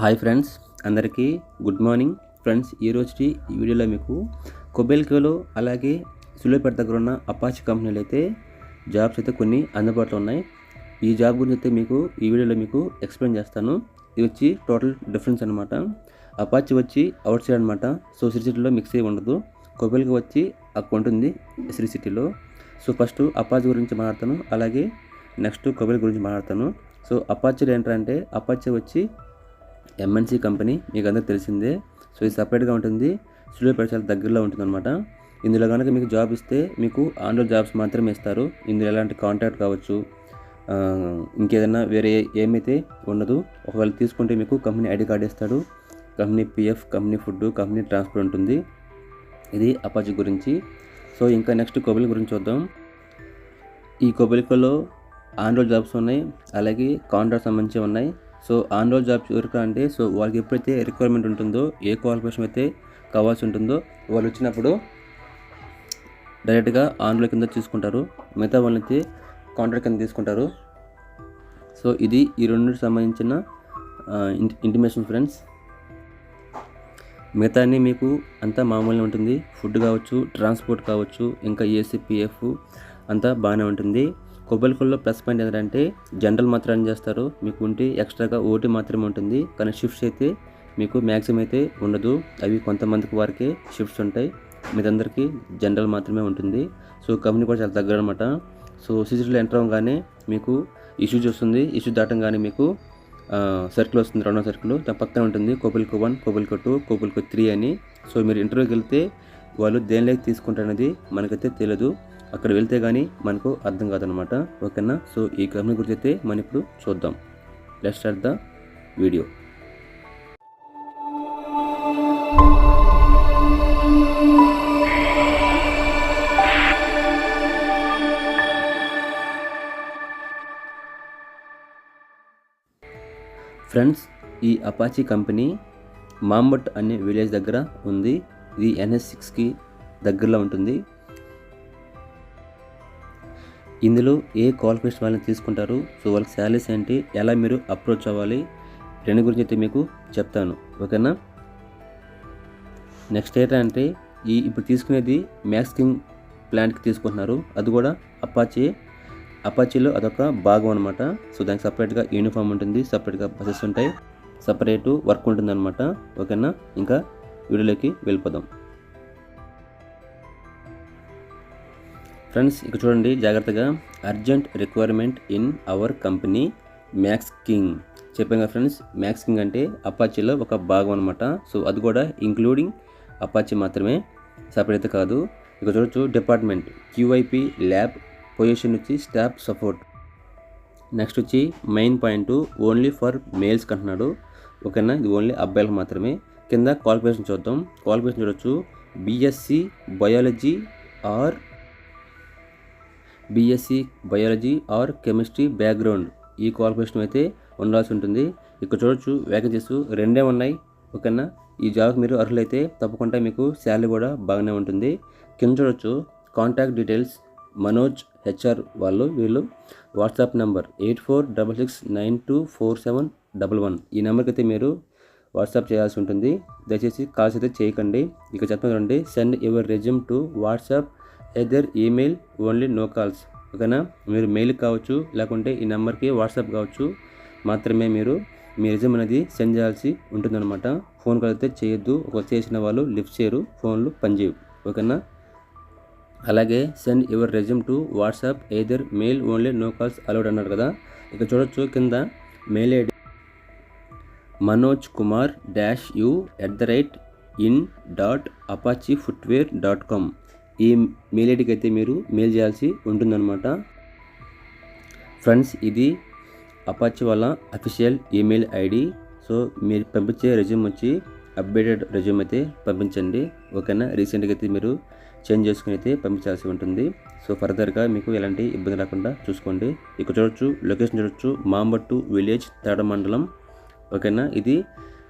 Hi friends అందరికీ good morning. Friends ఈ ఈ వీడియోలో మీకు కొబ్బెల్కిలో అలాగే సులేపేట దగ్గర ఉన్న అపాచి కంపెనీలు అయితే జాబ్స్ అయితే కొన్ని అందుబాటులో ఉన్నాయి. ఈ జాబ్ గురించి అయితే మీకు ఈ వీడియోలో మీకు ఎక్స్ప్లెయిన్ చేస్తాను. ఇది వచ్చి టోటల్ డిఫరెన్స్ అనమాట అపాచి వచ్చి అవుట్ సైడ్ అనమాట సో శ్రీ సిటీలో మిక్స్ అయ్యి ఉండదు. కొబెల్కి వచ్చి అక్కడ ఉంటుంది శ్రీ సిటీలో. సో ఫస్ట్ అపాచి గురించి మాట్లాడతాను. అలాగే నెక్స్ట్ కొబెల్ గురించి మాట్లాడతాను. సో అపాచీలు ఏంటంటే అపాచీ వచ్చి ఎంఎన్సీ కంపెనీ మీకు అందరికి తెలిసిందే. సో ఇది సపరేట్గా ఉంటుంది. సూర్యాపేట చాలా దగ్గరలో ఉంటుందన్నమాట. ఇందులో కనుక మీకు జాబ్ ఇస్తే మీకు ఆన్లైన్ జాబ్స్ మాత్రమే ఇస్తారు. ఇందులో ఎలాంటి కాంటాక్ట్ కావచ్చు ఇంకేదైనా వేరే ఏమైతే ఉండదు. ఒకవేళ తీసుకుంటే మీకు కంపెనీ ఐడి కార్డు ఇస్తాడు. Company PF company food company transport ఉంటుంది. ఇది అపాచి గురించి. సో ఇంకా నెక్స్ట్ కొబిల్ గురించి చూద్దాం. ఈ కొబిలికలో ఆన్ జాబ్స్ ఉన్నాయి. అలాగే కాంట్రాక్ట్ సంబంధించి ఉన్నాయి. సో ఆన్ రోల్ జాబ్స్ ఎవరికి అంటే సో వాళ్ళకి ఎప్పుడైతే రిక్వైర్మెంట్ ఉంటుందో ఏ క్వాలిఫికేషన్ అయితే కావాల్సి ఉంటుందో వాళ్ళు వచ్చినప్పుడు డైరెక్ట్గా ఆన్ రోల్ కింద తీసుకుంటారు మిగతా వాళ్ళైతే కాంట్రాక్ట్ కింద తీసుకుంటారు. సో ఇది ఈ రెండింటికి సంబంధించిన ఇంటిమేషన్ ఫ్రెండ్స్ మిగతా అన్నీ మీకు అంతా మామూలుగా ఉంటుంది. ఫుడ్ కావచ్చు ట్రాన్స్పోర్ట్ కావచ్చు ఇంకా ఏసీపీఎఫ్ అంతా బాగానే ఉంటుంది. కొబ్బరికొల్లో ప్లస్ పాయింట్ ఏంటంటే జనరల్ మాత్రం చేస్తారు? మీకు ఉంటే ఎక్స్ట్రాగా ఓటీ మాత్రమే ఉంటుంది. కానీ షిఫ్ట్స్ అయితే మీకు మ్యాక్సిమం అయితే ఉండదు. అవి కొంతమందికి వారికే షిఫ్ట్స్ ఉంటాయి. మీదందరికీ జనరల్ మాత్రమే ఉంటుంది. సో కంపెనీ కూడా చాలా దగ్గర అనమాట సో సిసిటీలో ఎంటర్ అవ్వగానే మీకు ఇష్యూ చూస్తుంది. ఇష్యూ దాటంగానే మీకు సర్కిల్ వస్తుంది. రెండో సర్కిల్. దాని పక్కన ఉంటుంది Kobelco one Kobelco two Kobelco three అని. సో మీరు ఇంటర్వ్యూకి వెళ్తే వాళ్ళు దేనిలోకి తీసుకుంటారనేది మనకైతే తెలియదు అక్కడ వెళ్తే కానీ మనకు అర్థం కాదనమాట ఓకేనా? సో ఈ కంపెనీ గురించి అయితే మనం ఇప్పుడు చూద్దాం. Let start the video friends ఈ అపాచీ కంపెనీ మాంబట్ అనే విలేజ్ దగ్గర ఉంది. ఇది ఎన్ఎస్ సిక్స్కి దగ్గరలో ఉంటుంది. ఇందులో ఏ క్వాలిఫికేషన్ వాళ్ళని తీసుకుంటారు? సో వాళ్ళకి శాలరీస్ ఏంటి? ఎలా మీరు అప్రోచ్ అవ్వాలి? రెండు గురించి అయితే మీకు చెప్తాను. ఓకేనా? నెక్స్ట్ ఏంటంటే ఈ ఇప్పుడు తీసుకునేది మ్యాక్స్కింగ్ ప్లాంట్కి తీసుకుంటున్నారు. అది కూడా అపాచే అపాచీలో అదొక భాగం అనమాట సో దానికి సపరేట్గా యూనిఫామ్ ఉంటుంది సపరేట్గా బసెస్ ఉంటాయి సపరేటు వర్క్ ఉంటుంది అనమాట ఓకేనా? ఇంకా వీడియోలోకి వెళ్ళిపోదాం. ఫ్రెండ్స్ ఇక చూడండి జాగ్రత్తగా. Urgent requirement in our company max king చెప్పాం కదా ఫ్రెండ్స్ మ్యాక్స్ కింగ్ అంటే అపాచీలో ఒక భాగం అనమాట సో అది కూడా ఇంక్లూడింగ్ అపాచీ మాత్రమే. సపరేట్ కాదు. ఇక చూడొచ్చు డిపార్ట్మెంట్ క్యూఐపి ల్యాబ్ పొజిషన్ వచ్చి స్టాఫ్ సపోర్ట్ నెక్స్ట్ వచ్చి మెయిన్ పాయింట్ ఓన్లీ ఫర్ మేల్స్కి అంటున్నాడు ఓకేనా? ఇది ఓన్లీ అబ్బాయిలకు మాత్రమే. కింద క్వాలిఫికేషన్ చూద్దాం. క్వాలిఫికేషన్ చూడొచ్చు. BSc biology or BSc biology or chemistry background ఈ క్వాలిఫికేషన్ అయితే ఉండాల్సి ఉంటుంది. ఇక్కడ చూడొచ్చు వేకెన్సీస్ రెండే ఉన్నాయి. ఓకేనా? ఈ జాబ్కి మీరు అర్హులైతే తప్పకుండా మీకు శాలరీ కూడా బాగానే ఉంటుంది. కింద చూడొచ్చు కాంటాక్ట్ డీటెయిల్స్ మనోజ్ హెచ్ఆర్ వాళ్ళు వీళ్ళు. WhatsApp number eight four double six nine two four seven double one ఈ నెంబర్కి అయితే మీరు వాట్సాప్ చేయాల్సి ఉంటుంది. దయచేసి కాల్స్ అయితే చేయకండి. ఇక చెప్పండి send your resume to WhatsApp either email only no calls ఓకేనా? మీరు మెయిల్ కావచ్చు లేకుంటే ఈ నెంబర్కి వాట్సాప్ కావచ్చు. మాత్రమే మీరు మీ రెజ్యూమ్ అనేది సెండ్ చేయాల్సి ఉంటుందన్నమాట. ఫోన్ కాల్ అయితే చేయొద్దు. ఒక చేసిన వాళ్ళు లిఫ్ట్ చేయరు. ఫోన్లు పనిచేయవు. ఓకేనా? అలాగే send your resume to WhatsApp either mail only no calls allowed అన్నారు కదా. ఇక చూడొచ్చు కింద mail ID. Manoj Kumar dash U at the right in dot Apache footwear dot com. ఈ మెయిల్ ఐడికి అయితే మీరు మెయిల్ చేయాల్సి ఉంటుందన్నమాట. ఫ్రెండ్స్ ఇది అపాచీ వాళ్ళ అఫీషియల్ ఈమెయిల్ ఐడి సో మీరు పంపించే రెజ్యూమ్ వచ్చి అప్డేటెడ్ రెజ్యూమ్ అయితే పంపించండి. ఓకేనా? రీసెంట్గా అయితే మీరు చేంజ్ చేసుకుని అయితే పంపించాల్సి ఉంటుంది. సో ఫర్దర్గా మీకు ఎలాంటి ఇబ్బంది రాకుండా చూసుకోండి. ఇక్కడ చూడొచ్చు లొకేషన్ చూడొచ్చు. మాంబట్టు విలేజ్ తేడ మండలం. ఓకేనా? ఇది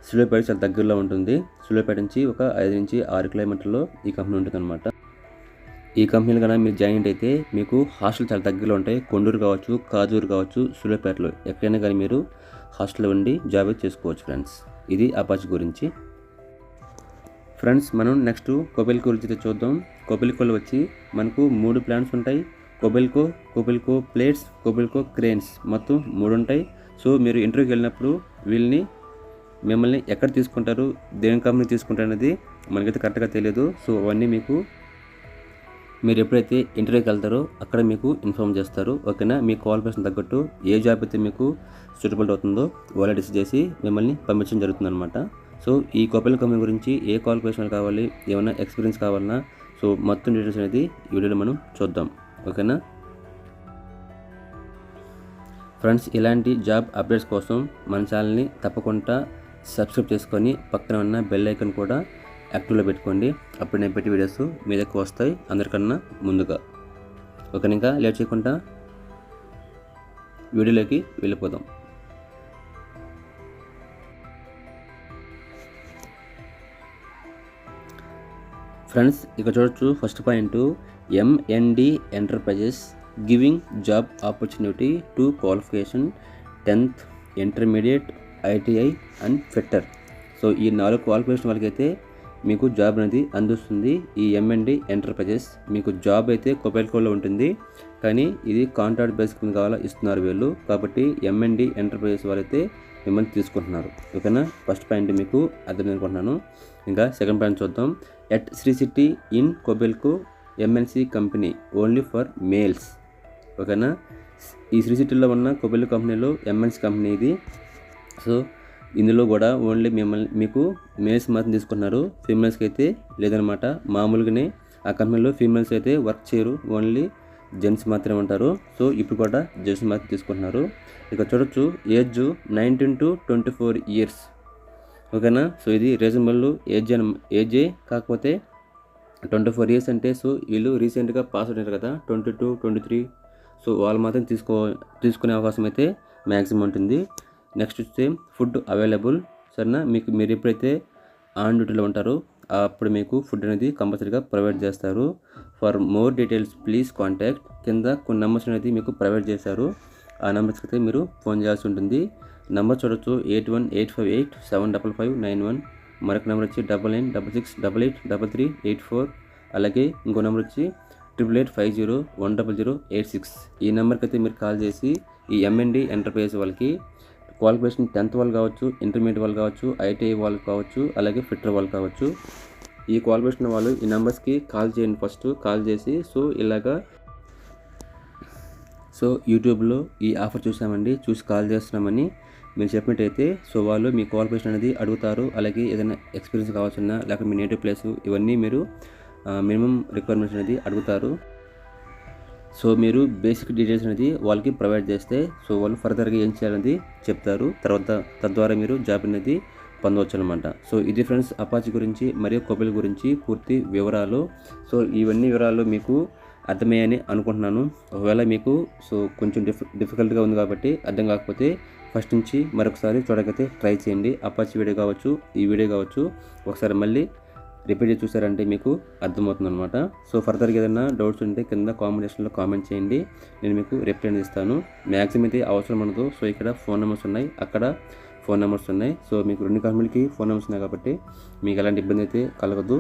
సులేపేట చాలా దగ్గరలో ఉంటుంది. సులేపేట నుంచి ఒక ఐదు నుంచి ఆరు కిలోమీటర్లో ఈ కంపెనీ ఉంటుంది అనమాట ఈ కంపెనీలు కన్నా మీరు జాయిన్ అయితే మీకు హాస్టల్ చాలా దగ్గరలో ఉంటాయి. కొండూరు కావచ్చు కాజూరు కావచ్చు సూర్యాపేటలో ఎక్కడైనా కానీ మీరు హాస్టల్లో ఉండి జాబ్ చేసుకోవచ్చు ఫ్రెండ్స్. ఇది అపాచ్ గురించి. ఫ్రెండ్స్ మనం నెక్స్ట్ కొబెల్కో గురించి చూద్దాం. కొబెల్కోలో వచ్చి మనకు మూడు ప్లాన్స్ ఉంటాయి. Kobelco Kobelco plates Kobelco cranes మొత్తం మూడు ఉంటాయి. సో మీరు ఇంటర్వ్యూకి వెళ్ళినప్పుడు వీళ్ళని మిమ్మల్ని ఎక్కడ తీసుకుంటారు దేని కంపెనీ తీసుకుంటారు అనేది మనకైతే కరెక్ట్గా తెలియదు. సో అవన్నీ మీకు మీరు ఎప్పుడైతే ఇంటర్వ్యూకి వెళ్తారో అక్కడ మీకు ఇన్ఫామ్ చేస్తారు ఓకేనా? మీ క్వాలిఫికేషన్ తగ్గట్టు ఏ జాబ్ అయితే మీకు సూటబుల్ అవుతుందో వాళ్ళ డిసైడ్ చేసి మిమ్మల్ని పంపించడం జరుగుతుంది అనమాట సో ఈ కోపెల్ కంపెనీ గురించి ఏ క్వాలిఫికేషన్ కావాలి ఏమైనా ఎక్స్పీరియన్స్ కావాలన్నా సో మొత్తం డీటెయిల్స్ అనేది ఈ వీడియోలో మనం చూద్దాం ఓకేనా? ఫ్రెండ్స్ ఇలాంటి జాబ్ అప్డేట్స్ కోసం మన ఛానల్ని తప్పకుండా సబ్స్క్రైబ్ చేసుకొని పక్కన ఉన్న బెల్ ఐకన్ కూడా యాక్టివ్లో పెట్టుకోండి. అప్పుడు నేను పెట్టే వీడియోస్ మీ దగ్గర వస్తాయి అందరికన్నా ముందుగా. ఓకే ఇంకా? లేట్ చేయకుండా వీడియోలోకి వెళ్ళిపోదాం. ఫ్రెండ్స్ ఇక చూడొచ్చు first point. MND enterprises giving job opportunity to qualification tenth intermediate ITI and fitter so ఈ నాలుగు క్వాలిఫికేషన్ వాళ్ళకైతే మీకు జాబ్ అనేది అందిస్తుంది. ఈ ఎంఎన్డి ఎంటర్ప్రైజెస్ మీకు జాబ్ అయితే కొబైల్కోలో ఉంటుంది. కానీ ఇది కాంట్రాక్ట్ బేస్ కింద కావాలా ఇస్తున్నారు వీళ్ళు. కాబట్టి ఎంఎన్డి ఎంటర్ప్రైజెస్ వాళ్ళైతే మిమ్మల్ని తీసుకుంటున్నారు. ఓకేనా? ఫస్ట్ పాయింట్ మీకు అర్థం అనుకుంటున్నాను ఇంకా సెకండ్ పాయింట్ చూద్దాం. At Sri City in Kobelco MNC company only for males ఓకేనా? ఈ శ్రీ సిటీలో ఉన్న కొబెల్ కంపెనీలో ఎంఎన్సి కంపెనీ ఇది. సో ఇందులో కూడా ఓన్లీ మిమ్మల్ని మీకు మేల్స్ మాత్రం తీసుకుంటున్నారు. ఫీమేల్స్కి అయితే లేదనమాట మామూలుగానే ఆ కంపెనీలో ఫీమేల్స్ అయితే వర్క్ చేయరు. ఓన్లీ జెంట్స్ మాత్రమే ఉంటారు. సో ఇప్పుడు కూడా జెంట్స్ మాత్రం తీసుకుంటున్నారు. ఇక చూడొచ్చు age nineteen to twenty four years ఓకేనా? సో ఇది రీజనబుల్ ఏజ్ అని ఏజే కాకపోతే ట్వంటీ ఫోర్ ఇయర్స్ అంటే సో వీళ్ళు రీసెంట్గా పాస్ అవుతారు కదా twenty two twenty three so వాళ్ళు మాత్రం తీసుకో తీసుకునే అవకాశం అయితే మ్యాక్సిమం ఉంటుంది. నెక్స్ట్ వస్తే ఫుడ్ అవైలబుల్ సరేనా మీకు మీరు ఎప్పుడైతే ఆన్ డ్యూటీలో ఉంటారో అప్పుడు మీకు ఫుడ్ అనేది కంపల్సరీగా ప్రొవైడ్ చేస్తారు. For more details please contact కింద కొన్ని నెంబర్స్ అనేది మీకు ప్రొవైడ్ చేశారు. ఆ నెంబర్స్కి అయితే మీరు ఫోన్ చేయాల్సి ఉంటుంది. నెంబర్ చూడొచ్చు eight one eight five eight seven double five nine one మరొక నెంబర్ వచ్చి double nine double six double eight double three eight four అలాగే ఇంకో నెంబర్ వచ్చి triple eight five zero one double zero eight six ఈ నెంబర్కి అయితే మీరు call చేసి ఈ ఎంఎన్డి ఎంటర్ప్రైజ్ వాళ్ళకి క్వాలిఫికేషన్ టెన్త్ వాళ్ళు కావచ్చు ఇంటర్మీడియట్ వాళ్ళు కావచ్చు ఐటీఐ వాళ్ళు కావచ్చు అలాగే ఫిట్టర్ వాళ్ళు కావచ్చు. ఈ క్వాలిఫికేషన్ వాళ్ళు ఈ నెంబర్స్కి కాల్ చేయండి ఫస్ట్ కాల్ చేసి. సో ఇలాగా సో యూట్యూబ్లో ఈ ఆఫర్ చూసామండి చూసి కాల్ చేస్తున్నామని మీరు చెప్పినట్టయితే సో వాళ్ళు మీ క్వాలిఫికేషన్ అనేది అడుగుతారు అలాగే ఏదైనా ఎక్స్పీరియన్స్ కావాల్సిన లేకపోతే మీ నేటివ్ ప్లేస్ ఇవన్నీ మీరు మినిమం రిక్వైర్మెంట్స్ అనేది అడుగుతారు. సో మీరు బేసిక్ డీటెయిల్స్ అనేది వాళ్ళకి ప్రొవైడ్ చేస్తే సో వాళ్ళు ఫర్దర్గా ఏం చేయాలనేది చెప్తారు. తర్వాత తద్వారా మీరు జాబ్ అనేది పొందవచ్చు అనమాట సో ఇది ఫ్రెండ్స్ అపాచి గురించి మరియు కొబిల్ గురించి పూర్తి వివరాలు సో ఇవన్నీ వివరాలు మీకు అర్థమయ్యాయని అనుకుంటున్నాను. ఒకవేళ మీకు సో కొంచెం డిఫ్ డిఫికల్ట్గా ఉంది కాబట్టి అర్థం కాకపోతే ఫస్ట్ నుంచి మరొకసారి చూడకపోతే ట్రై చేయండి. అపాచి వీడియో కావచ్చు ఈ వీడియో కావచ్చు. ఒకసారి మళ్ళీ రిపీట్ చేసి చూసారంటే మీకు అర్థమవుతుంది అనమాట సో ఫర్దర్గా ఏదైనా డౌట్స్ ఉంటే కింద కాంబినేషన్లో కామెంట్ చేయండి. నేను మీకు రిప్లై ఇస్తాను. మ్యాక్సిమం అయితే అవసరం ఉండదు. సో ఇక్కడ ఫోన్ నెంబర్స్ ఉన్నాయి. అక్కడ ఫోన్ నెంబర్స్ ఉన్నాయి. సో మీకు రెండు కంపెనీలకి ఫోన్ నెంబర్స్ ఉన్నాయి కాబట్టి మీకు ఎలాంటి ఇబ్బంది అయితే కలగదు.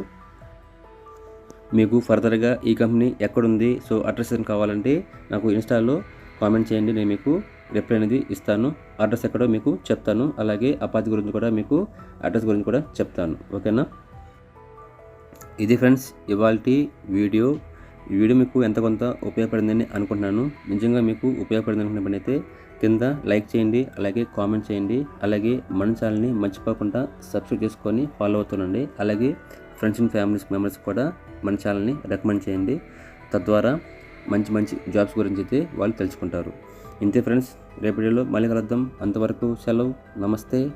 మీకు ఫర్దర్గా ఈ కంపెనీ ఎక్కడుంది? సో అడ్రస్ కావాలంటే నాకు ఇన్స్టాలో కామెంట్ చేయండి. నేను మీకు రిప్లై అనేది ఇస్తాను. అడ్రస్ ఎక్కడో మీకు చెప్తాను. అలాగే అపాతి గురించి కూడా మీకు అడ్రస్ గురించి కూడా చెప్తాను. ఓకేనా? ఇది ఫ్రెండ్స్ ఇవాళ వీడియో. ఈ వీడియో మీకు ఎంత కొంత ఉపయోగపడిందని అనుకుంటున్నాను. నిజంగా మీకు ఉపయోగపడింది అనుకున్న పని అయితే కింద లైక్ చేయండి అలాగే కామెంట్ చేయండి అలాగే మన ఛానల్ని మర్చిపోకుండా సబ్స్క్రైబ్ చేసుకొని ఫాలో అవుతుండండి. అలాగే ఫ్రెండ్స్ అండ్ ఫ్యామిలీస్ మెంబర్స్ కూడా మన ఛానల్ని రికమెండ్ చేయండి. తద్వారా మంచి మంచి జాబ్స్ గురించి అయితే వాళ్ళు తెలుసుకుంటారు. ఇంతే ఫ్రెండ్స్ రేపటిలో మళ్ళీ కలుద్దాం. అంతవరకు సెలవు. నమస్తే.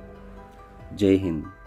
జై హింద్.